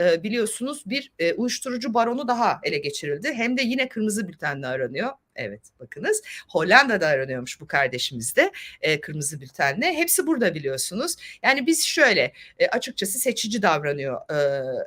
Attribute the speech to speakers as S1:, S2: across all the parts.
S1: e, biliyorsunuz bir e, uyuşturucu baronu daha ele geçirildi. Hem de yine kırmızı bültenle aranıyor. Evet bakınız Hollanda'da aranıyormuş bu kardeşimiz de e, kırmızı bültenle. Hepsi burada biliyorsunuz. Yani biz şöyle e, açıkçası seçici davranıyor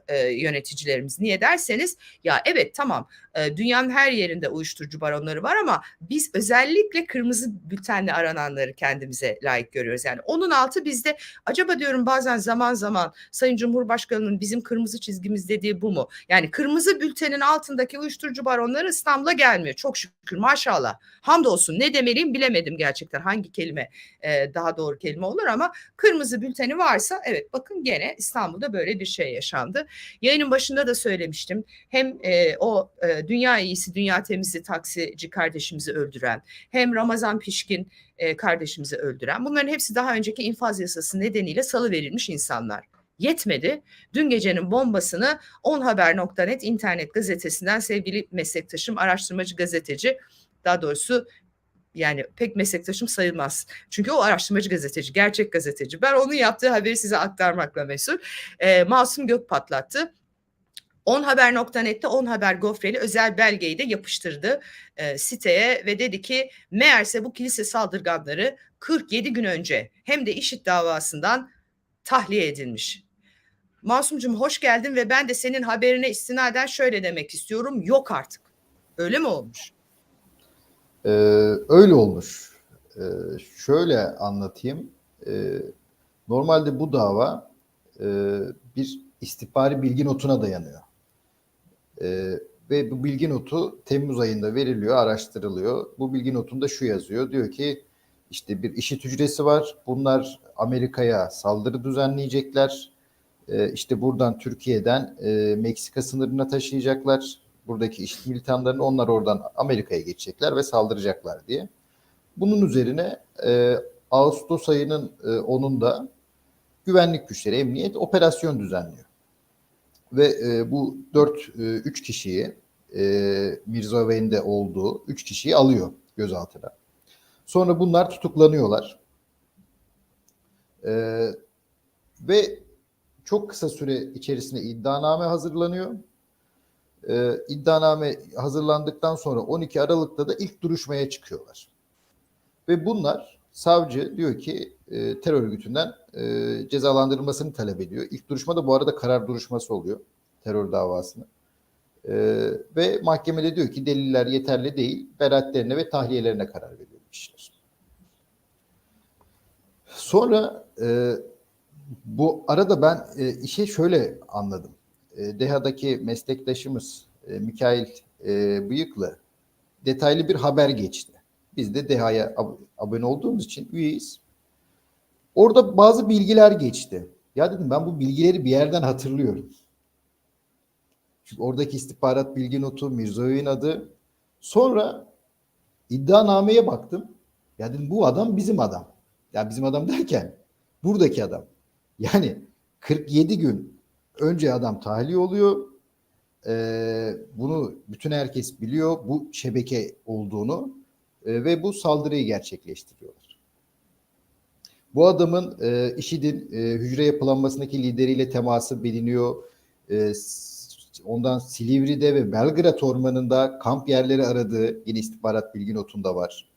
S1: e, e, yöneticilerimiz. Niye derseniz ya evet tamam e, dünyanın her yerinde uyuşturucu baronları var ama biz özellikle kırmızı bültenle arananları kendimize layık görüyoruz. Yani onun altı bizde acaba diyorum bazen zaman zaman Sayın Cumhurbaşkanı'nın bizim kırmızı çizgimiz dediği bu mu? Yani kırmızı bültenin altındaki uyuşturucu baronları İstanbul'a gelmiyor. Çok şükür maşallah. Hamdolsun ne demeliyim bilemedim gerçekten hangi kelime e, daha doğru kelime olur ama kırmızı bülteni varsa evet bakın gene İstanbul'da böyle bir şey yaşandı. Yayının başında da söylemiştim. Hem e, o e, dünya iyisi dünya temizi taksici kardeşimizi öldüren hem Ramazan Pişkin e, kardeşimizi öldüren bunların hepsi daha önceki infaz yasası nedeniyle salı verilmiş insanlar. Yetmedi. Dün gecenin bombasını onhaber.net internet gazetesinden sevgili meslektaşım, araştırmacı gazeteci, daha doğrusu yani pek meslektaşım sayılmaz. Çünkü o araştırmacı gazeteci, gerçek gazeteci. Ben onun yaptığı haberi size aktarmakla mesul. E, Masum Gök patlattı. Onhaber.net'te Onhaber Gofreli özel belgeyi de yapıştırdı e, siteye ve dedi ki meğerse bu kilise saldırganları 47 gün önce hem de işit davasından tahliye edilmiş. Masumcum hoş geldin ve ben de senin haberine istinaden şöyle demek istiyorum. Yok artık. Öyle mi olmuş?
S2: Ee, öyle olmuş. Ee, şöyle anlatayım. Ee, normalde bu dava e, bir istihbari bilgi notuna dayanıyor. Ee, ve bu bilgi notu Temmuz ayında veriliyor, araştırılıyor. Bu bilgi notunda şu yazıyor. Diyor ki işte bir işit hücresi var. Bunlar Amerika'ya saldırı düzenleyecekler. Ee, işte buradan Türkiye'den e, Meksika sınırına taşıyacaklar. Buradaki işit militanlarını onlar oradan Amerika'ya geçecekler ve saldıracaklar diye. Bunun üzerine e, Ağustos ayının e, 10'unda güvenlik güçleri, emniyet operasyon düzenliyor. Ve e, bu 4-3 kişiyi e, Mirza Övey'in de olduğu 3 kişiyi alıyor gözaltına. Sonra bunlar tutuklanıyorlar. Ee, ve çok kısa süre içerisinde iddianame hazırlanıyor. Ee, iddianame hazırlandıktan sonra 12 Aralık'ta da ilk duruşmaya çıkıyorlar. Ve bunlar savcı diyor ki e, terör örgütünden e, cezalandırılmasını talep ediyor. İlk duruşmada bu arada karar duruşması oluyor terör davasını. E, ve mahkemede diyor ki deliller yeterli değil, beraatlerine ve tahliyelerine karar veriyor kişiler. Sonra e, bu arada ben e, işe şöyle anladım. E, DEHA'daki meslektaşımız e, Mikail e, Bıyık'la detaylı bir haber geçti. Biz de DEHA'ya ab- abone olduğumuz için üyeyiz. Orada bazı bilgiler geçti. Ya dedim ben bu bilgileri bir yerden hatırlıyorum. Çünkü oradaki istihbarat bilgi notu, Mirzoyev'in adı. Sonra iddianameye baktım. Ya dedim bu adam bizim adam. Ya bizim adam derken buradaki adam. Yani 47 gün önce adam tahliye oluyor. Ee, bunu bütün herkes biliyor. Bu şebeke olduğunu e, ve bu saldırıyı gerçekleştiriyorlar. Bu adamın e, IŞİD'in e, hücre yapılanmasındaki lideriyle teması biliniyor. E, ondan Silivri'de ve Belgrad Ormanı'nda kamp yerleri aradığı yine istihbarat bilgi notunda var.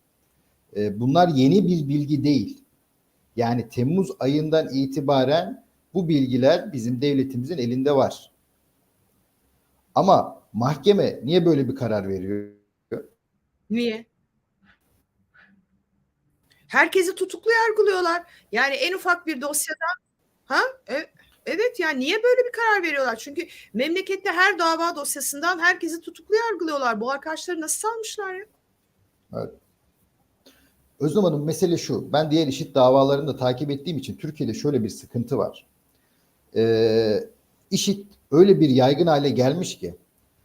S2: E, bunlar yeni bir bilgi değil. Yani Temmuz ayından itibaren bu bilgiler bizim devletimizin elinde var. Ama mahkeme niye böyle bir karar veriyor?
S1: Niye? Herkesi tutuklu yargılıyorlar. Yani en ufak bir dosyadan ha? E- Evet yani niye böyle bir karar veriyorlar? Çünkü memlekette her dava dosyasından herkesi tutuklu yargılıyorlar. Bu arkadaşları nasıl salmışlar ya?
S2: Evet. Özlem Hanım mesele şu. Ben diğer işit davalarını da takip ettiğim için Türkiye'de şöyle bir sıkıntı var. Ee, işit öyle bir yaygın hale gelmiş ki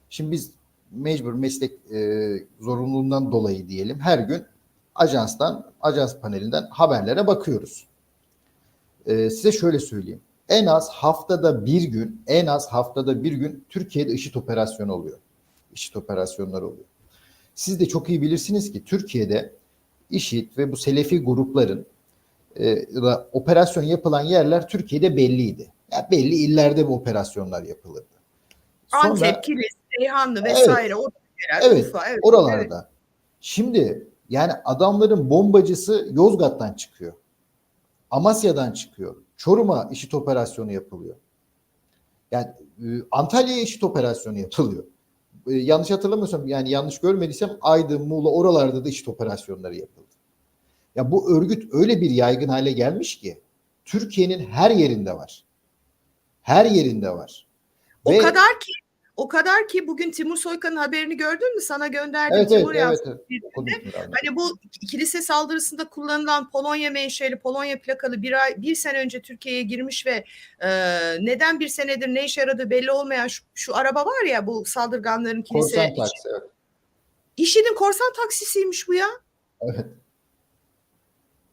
S2: şimdi biz mecbur meslek e, zorunluluğundan dolayı diyelim her gün ajanstan, ajans panelinden haberlere bakıyoruz. Ee, size şöyle söyleyeyim. En az haftada bir gün, en az haftada bir gün Türkiye'de IŞİD operasyonu oluyor. IŞİD operasyonları oluyor. Siz de çok iyi bilirsiniz ki Türkiye'de IŞİD ve bu Selefi grupların e, operasyon yapılan yerler Türkiye'de belliydi. Ya belli illerde bu operasyonlar yapılırdı. Sonra-
S1: Antep, Kilis, Reyhanlı vesaire. O yerel,
S2: Evet,
S1: Urfa, evet, evet.
S2: oralarda. Şimdi yani adamların bombacısı Yozgat'tan çıkıyor. Amasya'dan çıkıyor. Çorum'a işit operasyonu yapılıyor. Yani e, Antalya'ya işit operasyonu yapılıyor. E, yanlış hatırlamıyorsam yani yanlış görmediysem Aydın, Muğla oralarda da işit operasyonları yapıldı. Ya bu örgüt öyle bir yaygın hale gelmiş ki Türkiye'nin her yerinde var. Her yerinde var.
S1: O
S2: Ve-
S1: kadar ki o kadar ki bugün Timur Soykan'ın haberini gördün mü? Sana gönderdim.
S2: Evet,
S1: Timur
S2: evet,
S1: yazdı.
S2: evet.
S1: Hani bu kilise saldırısında kullanılan Polonya menşeli, Polonya plakalı bir ay, bir sene önce Türkiye'ye girmiş ve e, neden bir senedir ne işe yaradığı belli olmayan şu, şu araba var ya bu saldırganların kilise.
S2: Korsan taksi. evet.
S1: İşinin korsan taksisiymiş bu ya.
S2: Evet.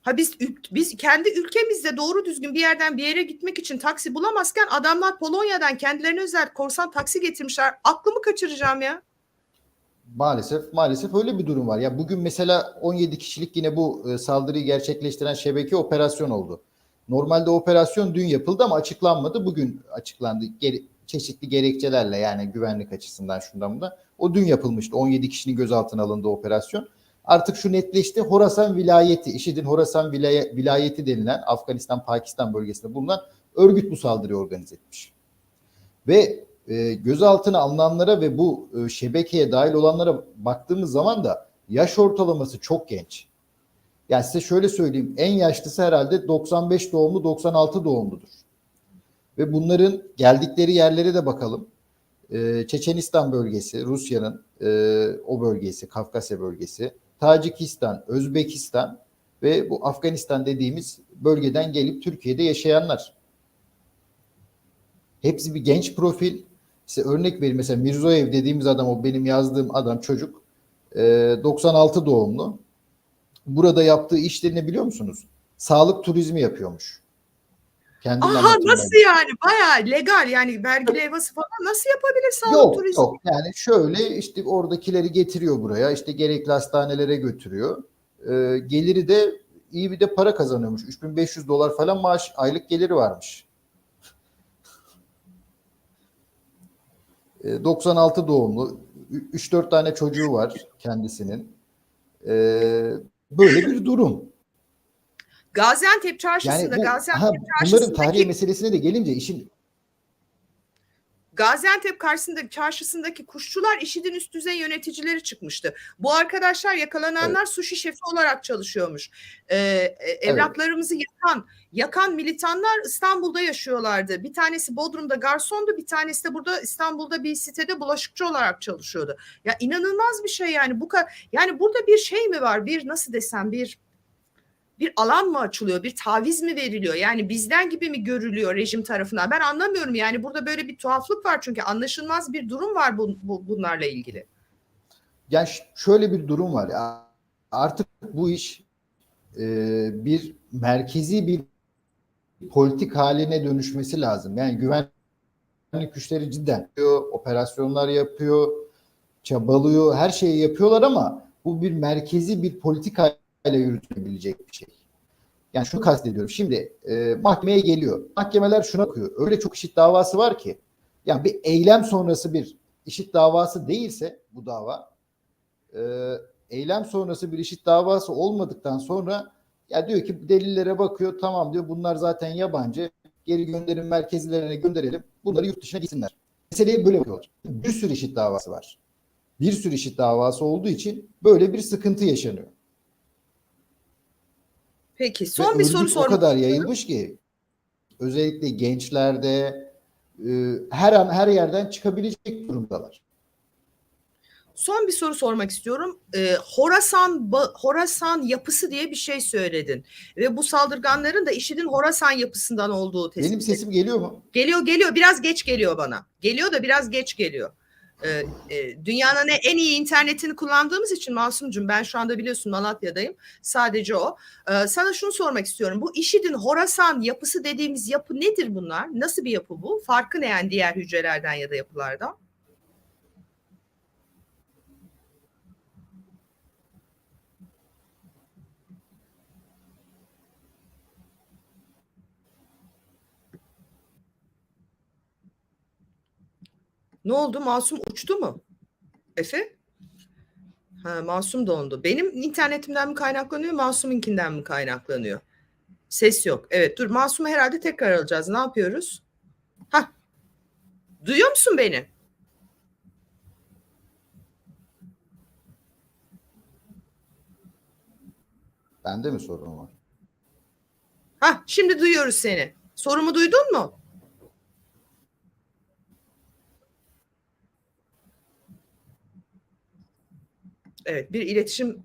S1: Ha biz biz kendi ülkemizde doğru düzgün bir yerden bir yere gitmek için taksi bulamazken adamlar Polonya'dan kendilerine özel korsan taksi getirmişler. Aklımı kaçıracağım ya.
S2: Maalesef maalesef öyle bir durum var. Ya bugün mesela 17 kişilik yine bu e, saldırıyı gerçekleştiren şebeke operasyon oldu. Normalde operasyon dün yapıldı ama açıklanmadı. Bugün açıklandı. Gere- çeşitli gerekçelerle yani güvenlik açısından şundan bundan. O dün yapılmıştı. 17 kişinin gözaltına alındığı operasyon. Artık şu netleşti. Horasan vilayeti, IŞİD'in Horasan vilayeti denilen Afganistan-Pakistan bölgesinde bulunan örgüt bu saldırıyı organize etmiş. Ve e, gözaltına alınanlara ve bu e, şebekeye dahil olanlara baktığımız zaman da yaş ortalaması çok genç. Yani size şöyle söyleyeyim en yaşlısı herhalde 95 doğumlu 96 doğumludur. Ve bunların geldikleri yerlere de bakalım. E, Çeçenistan bölgesi, Rusya'nın e, o bölgesi, Kafkasya bölgesi, Tacikistan, Özbekistan ve bu Afganistan dediğimiz bölgeden gelip Türkiye'de yaşayanlar. Hepsi bir genç profil. İşte örnek vereyim mesela Mirzoev dediğimiz adam o benim yazdığım adam çocuk. Ee, 96 doğumlu. Burada yaptığı işleri ne biliyor musunuz? Sağlık turizmi yapıyormuş. Kendim
S1: Aha nasıl
S2: ben.
S1: yani? Bayağı legal yani vergi levhası falan nasıl yapabilir sağlık
S2: Yok
S1: turizmi?
S2: yok yani şöyle işte oradakileri getiriyor buraya işte gerekli hastanelere götürüyor. Ee, geliri de iyi bir de para kazanıyormuş. 3500 dolar falan maaş aylık geliri varmış. Ee, 96 doğumlu 3-4 tane çocuğu var kendisinin. Ee, böyle bir durum.
S1: Gaziantep çarşısında
S2: Yani bu,
S1: Gaziantep
S2: ha, bunların
S1: çarşısındaki
S2: tarihi meselesine de gelince işin
S1: Gaziantep karşısındaki çarşısındaki kuşçular IŞİD'in üst düzey yöneticileri çıkmıştı. Bu arkadaşlar yakalananlar sushi şefi olarak çalışıyormuş. Ee, e, evlatlarımızı yakan yakan militanlar İstanbul'da yaşıyorlardı. Bir tanesi Bodrum'da garsondu, bir tanesi de burada İstanbul'da bir sitede bulaşıkçı olarak çalışıyordu. Ya inanılmaz bir şey yani bu yani burada bir şey mi var? Bir nasıl desem bir bir alan mı açılıyor, bir taviz mi veriliyor? Yani bizden gibi mi görülüyor rejim tarafından? Ben anlamıyorum yani burada böyle bir tuhaflık var çünkü anlaşılmaz bir durum var bu, bu bunlarla ilgili.
S2: Yani şöyle bir durum var. Ya, Artık bu iş e, bir merkezi bir politik haline dönüşmesi lazım. Yani güvenlik güçleri cidden yapıyor, operasyonlar yapıyor, çabalıyor, her şeyi yapıyorlar ama bu bir merkezi bir politik hale yürütülebilecek bir şey. Yani şunu kastediyorum. Şimdi e, mahkemeye geliyor. Mahkemeler şuna bakıyor. Öyle çok işit davası var ki. Yani bir eylem sonrası bir işit davası değilse bu dava e, eylem sonrası bir işit davası olmadıktan sonra ya diyor ki delillere bakıyor tamam diyor bunlar zaten yabancı geri gönderim merkezlerine gönderelim bunları yurt dışına gitsinler. Meseleyi böyle bakıyorlar. Bir sürü işit davası var. Bir sürü işit davası olduğu için böyle bir sıkıntı yaşanıyor.
S1: Peki
S2: Ve
S1: son bir soru
S2: örgüt o
S1: sormak
S2: kadar yayılmış ki özellikle gençlerde e, her an her yerden çıkabilecek durumdalar.
S1: Son bir soru sormak istiyorum. Ee, Horasan ba- Horasan yapısı diye bir şey söyledin ve bu saldırganların da IŞİD'in Horasan yapısından olduğu tespit
S2: Benim sesim geliyor mu?
S1: Geliyor geliyor biraz geç geliyor bana. Geliyor da biraz geç geliyor. Ee, e, dünyanın en iyi internetini kullandığımız için Masumcum ben şu anda biliyorsun Malatya'dayım. Sadece o. Ee, sana şunu sormak istiyorum. Bu IŞİD'in Horasan yapısı dediğimiz yapı nedir bunlar? Nasıl bir yapı bu? Farkı ne yani diğer hücrelerden ya da yapılardan? Ne oldu? Masum uçtu mu? Efe? Ha, Masum dondu. Benim internetimden mi kaynaklanıyor, Masum'inkinden mi kaynaklanıyor? Ses yok. Evet, dur. Masum'u herhalde tekrar alacağız. Ne yapıyoruz? Ha. Duyuyor musun beni?
S2: Bende mi sorun var?
S1: Ha, şimdi duyuyoruz seni. Sorumu duydun mu? Evet, bir iletişim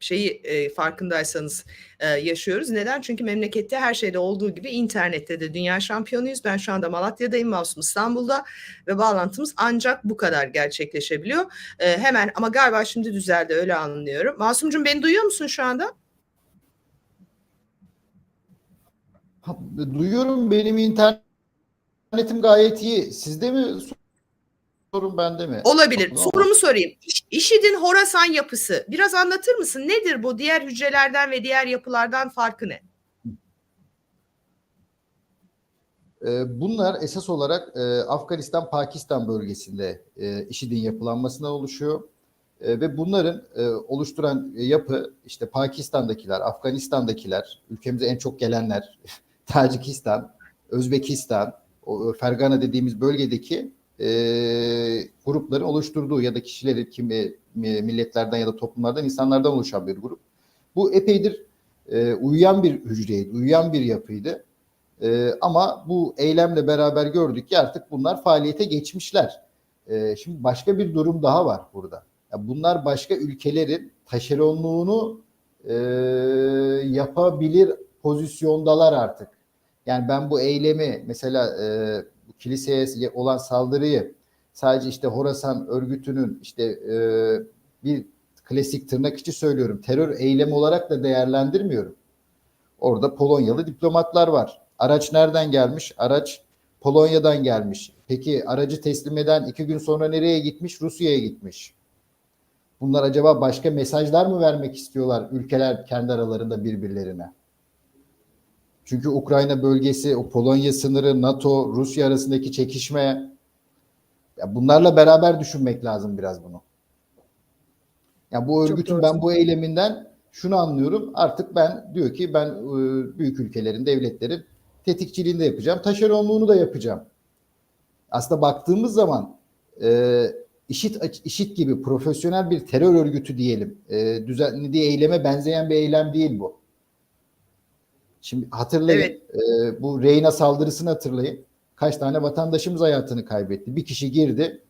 S1: şeyi e, farkındaysanız e, yaşıyoruz. Neden? Çünkü memlekette her şeyde olduğu gibi internette de dünya şampiyonuyuz. Ben şu anda Malatya'dayım, Masum İstanbul'da ve bağlantımız ancak bu kadar gerçekleşebiliyor. E, hemen ama galiba şimdi düzeldi öyle anlıyorum. Masumcum beni duyuyor musun şu anda?
S2: Duyuyorum benim internetim gayet iyi. Sizde mi sorun bende mi?
S1: Olabilir.
S2: Tamam.
S1: Sorumu sorayım. İş- IŞİD'in Horasan yapısı. Biraz anlatır mısın? Nedir bu? Diğer hücrelerden ve diğer yapılardan farkı ne?
S2: Ee, Bunlar esas olarak e, Afganistan-Pakistan bölgesinde e, IŞİD'in yapılanmasına oluşuyor. E, Ve bunların oluşturan yapı işte Pakistan'dakiler, Afganistan'dakiler, ülkemize en çok gelenler, Tacikistan, Özbekistan, Fergana dediğimiz bölgedeki e, grupların oluşturduğu ya da kişilerin kimi milletlerden ya da toplumlardan, insanlardan oluşan bir grup. Bu epeydir e, uyuyan bir hücreydi, uyuyan bir yapıydı. Ee, ama bu eylemle beraber gördük ki artık bunlar faaliyete geçmişler. Ee, şimdi başka bir durum daha var burada. Ya bunlar başka ülkelerin taşeronluğunu e, yapabilir pozisyondalar artık. Yani ben bu eylemi mesela e, kiliseye olan saldırıyı sadece işte Horasan örgütünün işte e, bir klasik tırnak içi söylüyorum terör eylemi olarak da değerlendirmiyorum. Orada Polonyalı diplomatlar var. Araç nereden gelmiş? Araç Polonya'dan gelmiş. Peki aracı teslim eden iki gün sonra nereye gitmiş? Rusya'ya gitmiş. Bunlar acaba başka mesajlar mı vermek istiyorlar ülkeler kendi aralarında birbirlerine? Çünkü Ukrayna bölgesi, o Polonya sınırı, NATO, Rusya arasındaki çekişme ya bunlarla beraber düşünmek lazım biraz bunu. Ya bu örgütün ben bu eyleminden şunu anlıyorum. Artık ben diyor ki ben e, büyük ülkelerin, devletlerin tetikçiliğini de yapacağım. Taşeronluğunu da yapacağım. Aslında baktığımız zaman e, işit işit gibi profesyonel bir terör örgütü diyelim. E, düzenlediği eyleme benzeyen bir eylem değil bu. Şimdi hatırlayın
S1: Evet.
S2: e, bu Reyna saldırısını hatırlayın. Kaç tane vatandaşımız hayatını kaybetti. Bir kişi girdi.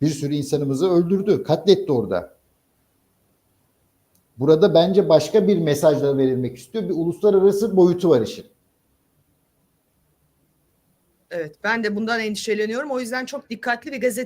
S2: Bir sürü insanımızı öldürdü. Katletti orada. Burada bence başka bir mesajla verilmek istiyor. Bir uluslararası boyutu var işin.
S1: Evet, ben de bundan endişeleniyorum. O yüzden çok dikkatli bir gazete